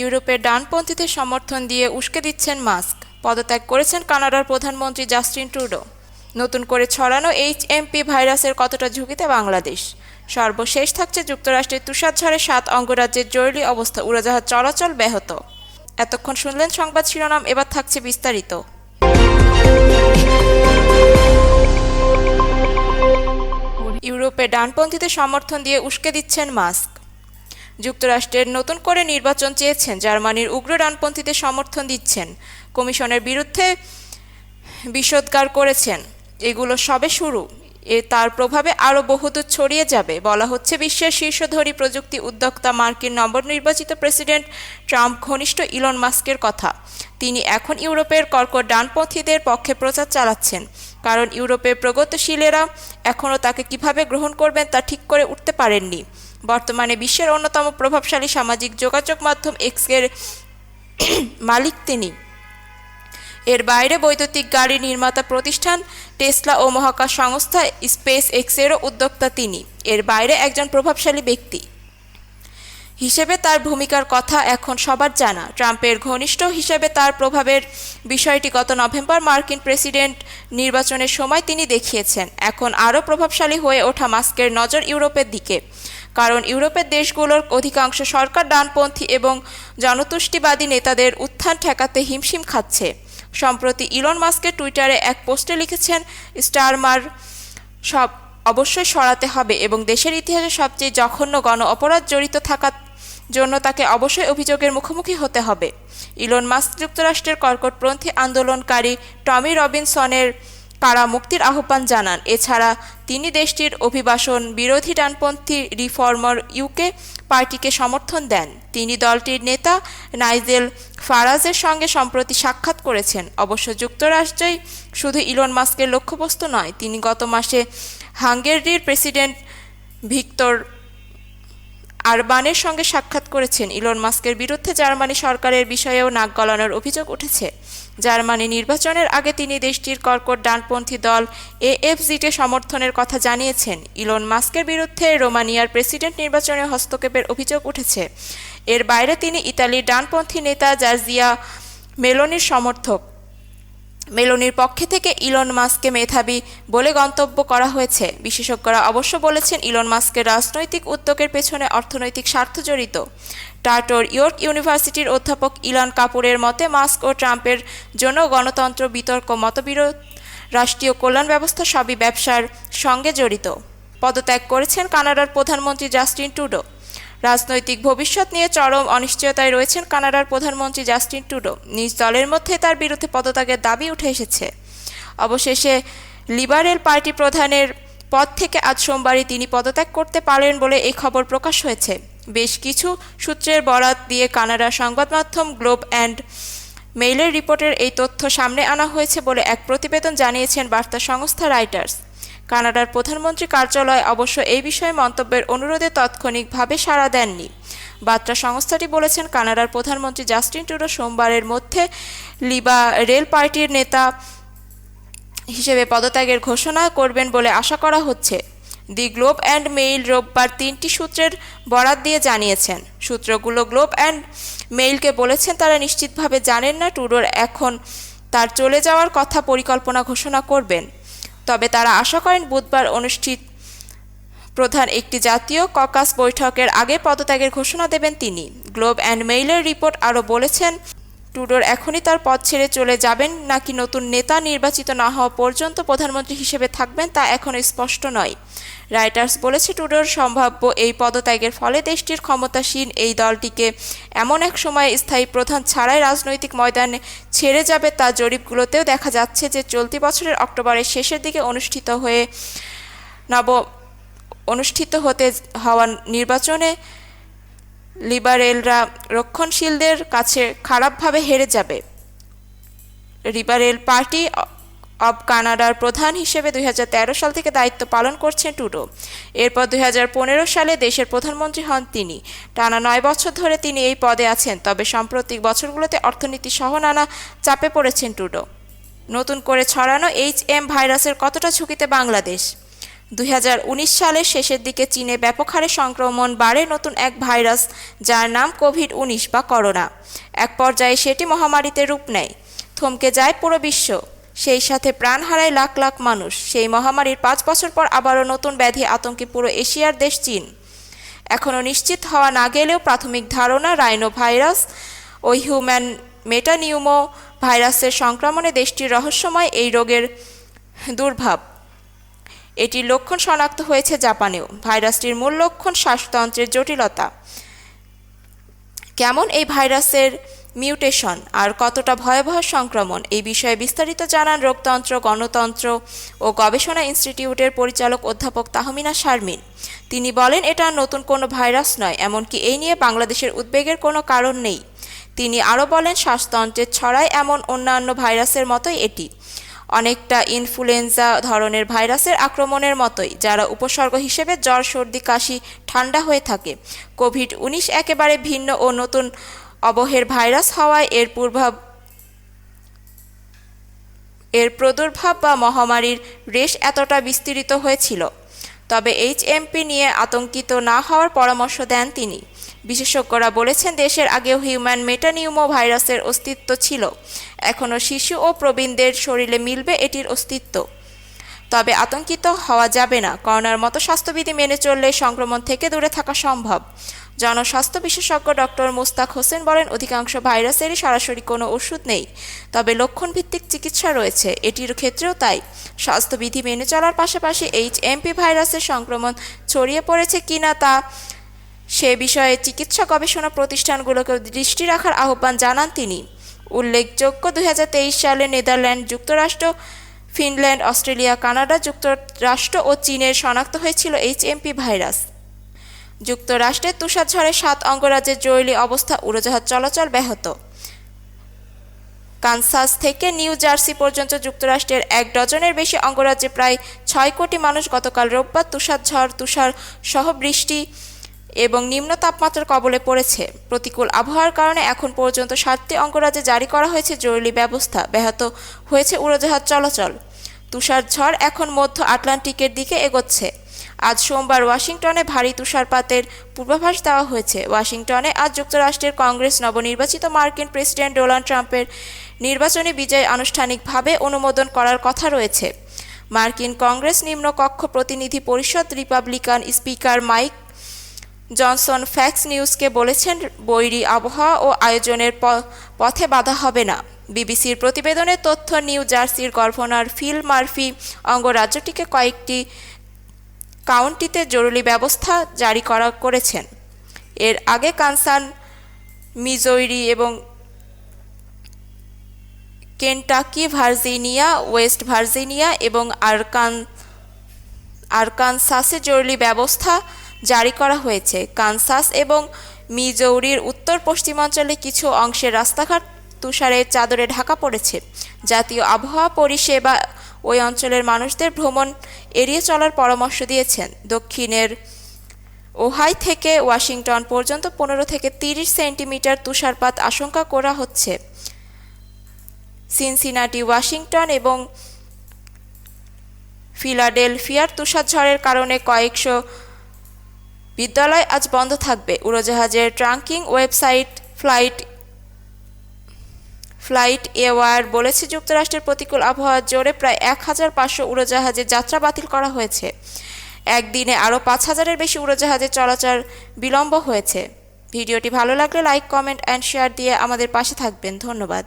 ইউরোপের ডানপন্থীদের সমর্থন দিয়ে উস্কে দিচ্ছেন মাস্ক। পদত্যাগ করেছেন কানাডার প্রধানমন্ত্রী জাস্টিন ট্রুডো। নতুন করে ছড়ানো এইচ এমপি ভাইরাসের কতটা ঝুঁকিতে বাংলাদেশ? সর্বশেষ থাকছে যুক্তরাষ্ট্রের তুষারঝড়ে সাত অঙ্গরাজ্যের জরুরি অবস্থা, উড়োজাহাজ চলাচল ব্যাহত। এতক্ষণ শুনলেন সংবাদ শিরোনাম, এবার থাকছে বিস্তারিত। ইউরোপে ডানপন্থীদের সমর্থন দিয়ে উস্কে দিচ্ছেন মাস্ক। যুক্তরাষ্ট্রের নতুন করে নির্বাচন চেয়েছেন জার্মানির উগ্র ডানপন্থীদের সমর্থন দিচ্ছেন। কমিশনের বিরুদ্ধে বিষোদ্গার করেছেন। এগুলো সবে শুরু। এ তার প্রভাবে আরও বহুদূর ছড়িয়ে যাবে, বলা হচ্ছে বিশ্বের শীর্ষধরী প্রযুক্তি উদ্যোক্তা মার্কিন নবনির্বাচিত প্রেসিডেন্ট ট্রাম্প ঘনিষ্ঠ ইলন মাস্কের কথা। তিনি এখন ইউরোপের কর্কট ডানপন্থীদের পক্ষে প্রচার চালাচ্ছেন, কারণ ইউরোপের প্রগতিশীলেরা এখনও তাকে কীভাবে গ্রহণ করবেন তা ঠিক করে উঠতে পারেননি। বর্তমানে বিশ্বের অন্যতম প্রভাবশালী সামাজিক যোগাযোগ মাধ্যম এক্সের মালিক তিনি। এর বাইরে বৈদ্যুতিক গাড়ি নির্মাতা প্রতিষ্ঠান টেসলা ও মহাকাশ সংস্থা স্পেস এক্সেরও উদ্যোক্তা তিনি। এর বাইরে একজন প্রভাবশালী ব্যক্তি। হিসেবে তার ভূমিকার কথা এখন সবার জানা। ট্রাম্পের ঘনিষ্ঠ হিসেবে তার প্রভাবের বিষয়টি গত নভেম্বর মার্কিন প্রেসিডেন্ট নির্বাচনের সময় তিনি দেখিয়েছেন। এখন আরও প্রভাবশালী হয়ে ওঠা মাস্কের নজর ইউরোপের দিকে। কারণ ইউরোপের দেশগুলোর অধিকাংশ সরকার ডানপন্থী এবং জনতুষ্টিবাদী নেতাদের উত্থান ঠেকাতে হিমশিম খাচ্ছে। সম্প্রতি ইলন মাস্কের টুইটারে এক পোস্টে লিখেছেন, স্টারমার সব অবশ্যই সরাতে হবে এবং দেশের ইতিহাসে সবচেয়ে জঘন্য গণ অপরাধ জড়িত থাকার জন্য তাকে অবশ্যই অভিযোগের মুখোমুখি হতে হবে। ইলন মাস্ক যুক্তরাষ্ট্রের কর্কটপন্থী আন্দোলনকারী টমি রবিনসনের কারা মুক্তির আহ্বান জানান। এছাড়া তিনি দেশটির অভিবাসন বিরোধী ডানপন্থী রিফর্মার ইউকে পার্টিকে সমর্থন দেন। তিনি দলটির নেতা নাইজেল ফারাজের সঙ্গে সম্প্রতি সাক্ষাৎ করেছেন। অবশ্য যুক্তরাষ্ট্রেই শুধু ইলন মাস্কের লক্ষ্যবস্তু নয়, তিনি গত মাসে হাঙ্গেরির প্রেসিডেন্ট ভিক্টর আরবানের সঙ্গে সাক্ষাৎ করেছেন। ইলন মাস্কের বিরুদ্ধে জার্মানি সরকারের বিষয়েও নাক গলানোর অভিযোগ উঠেছে। জার্মানি নির্বাচনের আগে তিনি দেশটির কর্কট ডানপন্থী দল এএফজিকে সমর্থনের কথা জানিয়েছেন। ইলন মাস্কের বিরুদ্ধে রোমানিয়ার প্রেসিডেন্ট নির্বাচনে হস্তক্ষেপের অভিযোগ উঠেছে। এর বাইরে তিনি ইতালির ডানপন্থী নেতা জার্জিয়া মেলোনির সমর্থক। মেলোনির পক্ষে থেকে ইলন মাস্ককে মেধাবী বলে গন্তব্য করা হয়েছে। বিশেষজ্ঞরা অবশ্য বলেছেন, ইলন মাস্কের রাজনৈতিক উদ্যোগের পেছনে অর্থনৈতিক স্বার্থ জড়িত। টার্টোর ইয়র্ক ইউনিভার্সিটির অধ্যাপক ইলান কাপুরের মতে, মাস্ক ও ট্রাম্পের জন্য গণতন্ত্র, বিতর্ক, মতবিরোধ, রাষ্ট্রীয় কল্যাণ ব্যবস্থা সবই ব্যবসার সঙ্গে জড়িত। পদত্যাগ করেছেন কানাডার প্রধানমন্ত্রী জাস্টিন টুডো রাজনৈতিক ভবিষ্যৎ নিয়ে চরম অনিশ্চয়তায় রয়েছেন কানাডার প্রধানমন্ত্রী জাস্টিন টুডো নিজ দলের মধ্যে তার বিরুদ্ধে পদত্যাগের দাবি উঠে এসেছে। অবশেষে লিবারেল পার্টি প্রধানের পদ থেকে আজ সোমবারই তিনি পদত্যাগ করতে পারেন বলে এই খবর প্রকাশ হয়েছে। বেশ কিছু সূত্রের বরাত দিয়ে কানাডার সংবাদ মাধ্যম গ্লোব অ্যান্ড মেইলের রিপোর্টের এই তথ্য সামনে আনা হয়েছে বলে এক প্রতিবেদন জানিয়েছেন বার্তা সংস্থা রাইটার্স। কানাডার প্রধানমন্ত্রী কার্যালয় অবশ্য এই বিষয়ে মন্তব্যের অনুরোধে তাৎক্ষণিকভাবে সাড়া দেননি। বার্তা সংস্থাটি বলেছেন, কানাডার প্রধানমন্ত্রী জাস্টিন টুডো সোমবারের মধ্যে লিবা রেল পার্টির নেতা হিসেবে পদত্যাগের ঘোষণা করবেন বলে আশা করা হচ্ছে। দি গ্লোব অ্যান্ড মেইল রোববার তিনটি সূত্রের বরাত দিয়ে জানিয়েছেন। সূত্রগুলো গ্লোব অ্যান্ড মেইলকে বলেছেন, তারা নিশ্চিতভাবে জানেন না টুডোর এখন তার চলে যাওয়ার কথা পরিকল্পনা ঘোষণা করবেন। তবে তারা আশা করেন বুধবার অনুষ্ঠিত প্রধান একটি জাতীয় ককাস বৈঠকের আগে পদত্যাগের ঘোষণা দেবেন তিনি। গ্লোব অ্যান্ড মেইলের রিপোর্ট আরও বলেছেন টুডোর এখনই তার পদ ছেড়ে চলে যাবেন, নাকি নতুন নেতা নির্বাচিত না হওয়া পর্যন্ত প্রধানমন্ত্রী হিসেবে থাকবেন তা এখনও স্পষ্ট নয়। রাইটার্স বলেছে টুডোর সম্ভাব্য এই পদত্যাগের ফলে দেশটির ক্ষমতাসীন এই দলটিকে এমন এক সময় স্থায়ী প্রধান ছাড়াই রাজনৈতিক ময়দানে ছেড়ে যাবে তা জরিপগুলোতেও দেখা যাচ্ছে যে চলতি বছরের অক্টোবরের শেষের দিকে অনুষ্ঠিত হয়ে নব, অনুষ্ঠিত হতে হওয়া নির্বাচনে লিবারেলরা রক্ষণশীলদের কাছে খারাপভাবে হেরে যাবে। লিবারেল পার্টি অব কানাডার প্রধান হিসেবে দুই হাজার তেরো সাল থেকে দায়িত্ব পালন করছেন টুডো এরপর দুই হাজার পনেরো সালে দেশের প্রধানমন্ত্রী হন তিনি। টানা নয় বছর ধরে তিনি এই পদে আছেন, তবে সাম্প্রতিক বছরগুলোতে অর্থনীতি সহ নানা চাপে পড়েছেন টুডো নতুন করে ছড়ানো এইচ এম ভাইরাসের কতটা ঝুঁকিতে বাংলাদেশ? দুই হাজার উনিশ সালের শেষের দিকে চীনে ব্যাপক হারে সংক্রমণ বাড়ে নতুন এক ভাইরাস, যার নাম কোভিড উনিশ বা করোনা। এক পর্যায়ে সেটি মহামারীতে রূপ নেয়। থমকে যায় পুরো বিশ্ব। সেই সাথে প্রাণ হারায় লাখ লাখ মানুষ। সেই মহামারীর পাঁচ বছর পর আবারও নতুন ব্যাধি আতঙ্কে পুরো এশিয়ার দেশ চীন। এখনও নিশ্চিত হওয়া না গেলেও প্রাথমিক ধারণা রাইনো ভাইরাস ও হিউম্যান মেটানিউমো ভাইরাসের সংক্রমণে দেশটির রহস্যময় এই রোগের দুর্ভাব। এটির লক্ষণ শনাক্ত হয়েছে জাপানেও। ভাইরাসটির মূল লক্ষণ শ্বাসতন্ত্রের জটিলতা। কেমন এই ভাইরাসের মিউটেশন আর কতটা ভয়াবহ সংক্রমণ এই বিষয়ে বিস্তারিত জানান রোগতন্ত্র, গণতন্ত্র ও গবেষণা ইনস্টিটিউটের পরিচালক অধ্যাপক তাহমিনা শারমিন। তিনি বলেন, এটা নতুন কোনো ভাইরাস নয়, এমনকি এই নিয়ে বাংলাদেশের উদ্বেগের কোনো কারণ নেই। তিনি আরও বলেন, শ্বাসতন্ত্রের ছড়ায় এমন অন্যান্য ভাইরাসের মতোই এটি। অনেকটা ইনফ্লুয়েঞ্জা ধরনের ভাইরাসের আক্রমণের মতোই, যারা উপসর্গ হিসেবে জ্বর, সর্দি, কাশি, ঠান্ডা হয়ে থাকে। কোভিড উনিশ একেবারে ভিন্ন ও নতুন অবহের ভাইরাস হওয়ায় এর পূর্ভাব এর প্রাদুর্ভাব বা মহামারীর রেশ এতটা বিস্তৃত হয়েছিল। তবে এইচএমপি নিয়ে আতঙ্কিত না হওয়ার পরামর্শ দেন তিনি। বিশেষজ্ঞরা বলেছেন দেশের আগেও হিউম্যান মেটানিউমো ভাইরাসের অস্তিত্ব ছিল। এখনও শিশু ও প্রবীণদের শরীরে মিলবে এটির অস্তিত্ব। তবে আতঙ্কিত হওয়া যাবে না। করোনার মতো স্বাস্থ্যবিধি মেনে চললে সংক্রমণ থেকে দূরে থাকা সম্ভব। জনস্বাস্থ্য বিশেষজ্ঞ ডক্টর মুস্তাক হোসেন বলেন, অধিকাংশ ভাইরাসেরই সরাসরি কোনো ওষুধ নেই, তবে লক্ষণভিত্তিক চিকিৎসা রয়েছে। এটির ক্ষেত্রেও তাই। স্বাস্থ্যবিধি মেনে চলার পাশাপাশি এইচ এমপি ভাইরাসের সংক্রমণ ছড়িয়ে পড়েছে কিনা তা সে বিষয়ে চিকিৎসা গবেষণা প্রতিষ্ঠানগুলোকে দৃষ্টি রাখার আহ্বান জানান তিনি। উল্লেখযোগ্য, দুই সালে নেদারল্যান্ড যুক্তরাষ্ট্র, ফিনল্যান্ড, অস্ট্রেলিয়া, কানাডা যুক্তরাষ্ট্র ও চীনের শনাক্ত হয়েছিল এইচএমপি ভাইরাস। যুক্তরাষ্ট্রের তুষারঝড়ে সাত অঙ্গরাজ্যের জরুরি অবস্থা, উড়োজাহাজ চলাচল ব্যাহত। কানসাস থেকে নিউ জার্সি পর্যন্ত যুক্তরাষ্ট্রের এক ডজনের বেশি অঙ্গরাজ্যে প্রায় ছয় কোটি মানুষ গতকাল রোববার তুষারঝড় তুষার সহ বৃষ্টি এবং নিম্ন তাপমাত্রার কবলে পড়েছে। প্রতিকূল আবহাওয়ার কারণে এখন পর্যন্ত সাতটি অঙ্গরাজ্যে জারি করা হয়েছে জরুরি ব্যবস্থা। ব্যাহত হয়েছে উড়োজাহাজ চলাচল। তুষার ঝড় এখন মধ্য আটলান্টিকের দিকে এগোচ্ছে। আজ সোমবার ওয়াশিংটনে ভারী তুষারপাতের পূর্বাভাস দেওয়া হয়েছে। ওয়াশিংটনে আজ যুক্তরাষ্ট্রের কংগ্রেস নবনির্বাচিত মার্কিন প্রেসিডেন্ট ডোনাল্ড ট্রাম্পের নির্বাচনী বিজয় আনুষ্ঠানিকভাবে অনুমোদন করার কথা রয়েছে। মার্কিন কংগ্রেস নিম্নকক্ষ প্রতিনিধি পরিষদ Republican speaker Mike Johnson Fox নিউজকে বলেছেন, বৈরী আবহাওয়া ও আয়োজনের পথে বাধা হবে না। বিবিসির প্রতিবেদনে তথ্য, নিউ জার্সির গভর্নর ফিল মার্ফি অঙ্গরাজ্যটিকে কয়েকটি কাউন্টিতে জরুরি ব্যবস্থা জারি করা করেছেন। এর আগে কানসান, মিজোরি এবং কেন্টাকি, ভার্জিনিয়া, ওয়েস্ট ভার্জিনিয়া এবং আরকান, আরকানসাসে জরুরি ব্যবস্থা জারি করা হয়েছে। কানসাস এবং মিজৌরির উত্তর পশ্চিমাঞ্চলে কিছু অংশের রাস্তাঘাট তুষারের চাদরে ঢাকা পড়েছে। জাতীয় আবহাওয়া পরিষেবা ওই অঞ্চলের মানুষদের ভ্রমণ এড়িয়ে চলার পরামর্শ দিয়েছেন। দক্ষিণের ওহাই থেকে ওয়াশিংটন পর্যন্ত পনেরো থেকে তিরিশ সেন্টিমিটার তুষারপাত আশঙ্কা করা হচ্ছে। সিনসিনাটি, ওয়াশিংটন এবং ফিলাডেলফিয়ার তুষারঝড়ের কারণে কয়েকশো বিদ্যালয় আজ বন্ধ থাকবে। উড়োজাহাজের tracking website flight flight aware বলেছে যুক্তরাষ্ট্রের প্রতিকূল আবহাওয়ার জোরে প্রায় এক হাজার পাঁচশো উড়োজাহাজের যাত্রা বাতিল করা হয়েছে। একদিনে আরও পাঁচ হাজারের বেশি উড়োজাহাজের চলাচল বিলম্ব হয়েছে। ভিডিওটি ভালো লাগলে লাইক, কমেন্ট অ্যান্ড শেয়ার দিয়ে আমাদের পাশে থাকবেন। ধন্যবাদ।